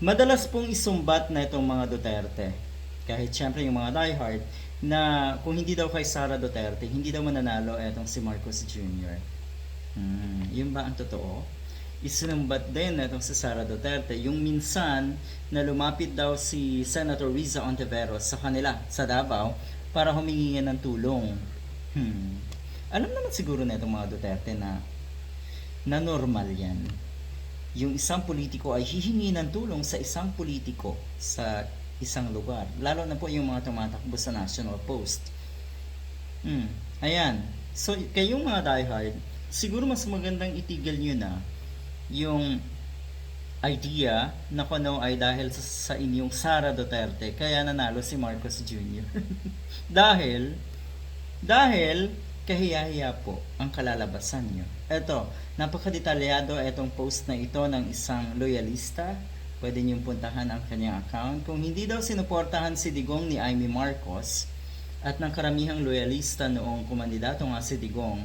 Madalas pong isumbat na itong mga Duterte. Kahit syempre yung mga diehard na kung hindi daw kay Sara Duterte, hindi daw mananalo itong si Marcos Jr. Hmm, yun ba ang totoo? Isinumbat din itong si Sara Duterte yung minsan na lumapit daw si Senator Riza Ontiveros sa kanila sa Davao para humingi ng tulong. Hmm. Alam naman siguro na itong mga Duterte na na normal yan. Yung isang politiko ay hihingi ng tulong sa isang politiko sa isang lugar. Lalo na po yung mga tumatakbo sa national post. Hmm. Ayan. So, kayong mga diehard, siguro mas magandang itigil nyo na yung idea na kung ano ay dahil sa, sa inyong Sara Duterte kaya nanalo si Marcos Jr. dahil dahil kahiya-hiya po ang kalalabasan nyo. Eto, napakadetalyado itong post na ito ng isang loyalista. Pwede niyong puntahan ang kanyang account. Kung hindi daw sinuportahan si Digong ni Amy Marcos at ng karamihang loyalista noong kumandidato nga si Digong,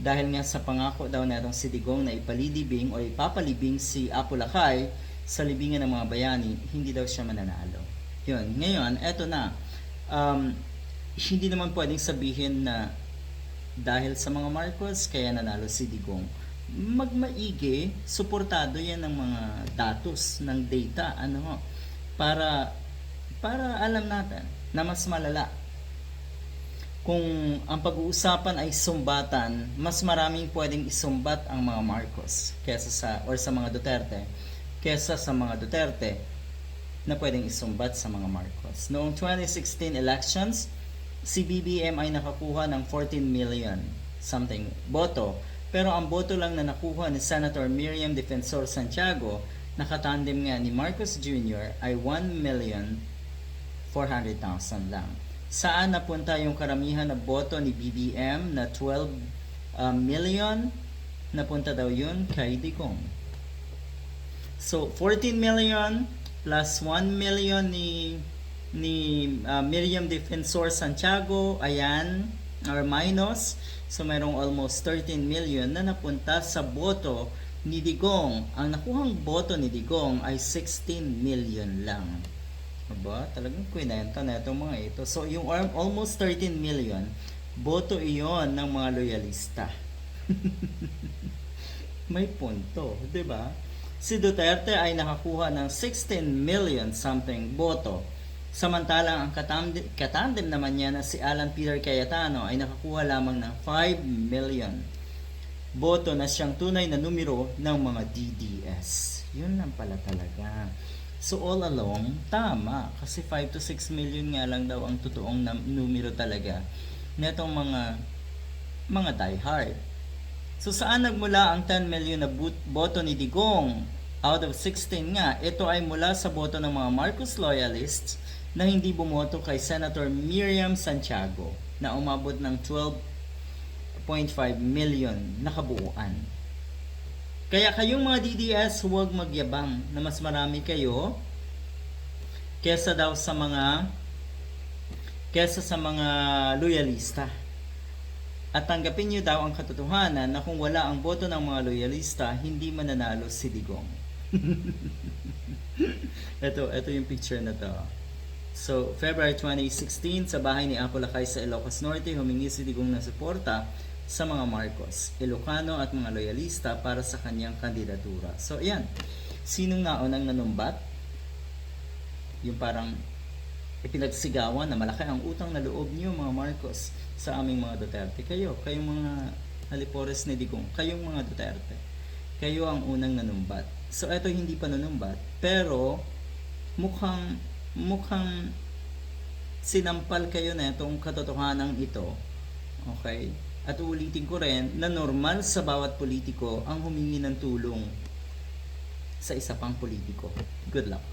dahil nga sa pangako daw na itong si Digong na ipalilibing o ipapalibing si Apo Lakay sa libingan ng mga bayani, hindi daw siya mananalo. Yun. Ngayon, eto na. Um, hindi naman pwedeng sabihin na dahil sa mga Marcos, kaya nanalo si Digong. Magmaigi, suportado yan ng mga datos, ng data, ano para, para alam natin na mas malala. Kung ang pag-uusapan ay sumbatan, mas maraming pwedeng isumbat ang mga Marcos kesa sa, or sa mga Duterte, kesa sa mga Duterte na pwedeng isumbat sa mga Marcos. Noong 2016 elections, si BBM ay nakakuha ng 14 million something boto. Pero ang boto lang na nakuha ni Senator Miriam Defensor Santiago, nakatandem nga ni Marcos Jr. ay 1 million 400,000 lang. Saan napunta yung karamihan na boto ni BBM na 12 uh, million? Napunta daw yun kay Digong. So, 14 million plus 1 million ni ni uh, Miriam Defensor Santiago, ayan, or minus. So, mayroong almost 13 million na napunta sa boto ni Digong. Ang nakuhang boto ni Digong ay 16 million lang. Aba, talagang kwinenta na itong mga ito. So, yung al- almost 13 million, boto iyon ng mga loyalista. May punto, di ba? Si Duterte ay nakakuha ng 16 million something boto. Samantalang ang katandem, katandem naman niya na si Alan Peter Cayetano ay nakakuha lamang ng 5 million boto na siyang tunay na numero ng mga DDS. Yun lang pala talaga. So all along, tama. Kasi 5 to 6 million nga lang daw ang totoong numero talaga netong mga mga diehard. So saan nagmula ang 10 million na boto ni Digong? Out of 16 nga, ito ay mula sa boto ng mga Marcos loyalists na hindi bumoto kay Senator Miriam Santiago na umabot ng 12.5 million na kabuuan. Kaya kayong mga DDS, huwag magyabang na mas marami kayo kesa daw sa mga kesa sa mga loyalista. At tanggapin niyo daw ang katotohanan na kung wala ang boto ng mga loyalista, hindi mananalo si Digong. ito, ito yung picture na to. So, February 2016, sa bahay ni Apo Lakay sa Ilocos Norte, humingi si Digong ng suporta sa mga Marcos, Ilocano at mga loyalista para sa kanyang kandidatura. So, ayan. Sinong naunang nanumbat? Yung parang ipinagsigawan na malaki ang utang na loob niyo mga Marcos sa aming mga Duterte. Kayo, kayong mga halipores ni Digong, kayong mga Duterte. Kayo ang unang nanumbat. So, eto hindi pa nanumbat, pero mukhang mukhang sinampal kayo na itong katotohanan ito. Okay? At uulitin ko rin na normal sa bawat politiko ang humingi ng tulong sa isa pang politiko. Good luck.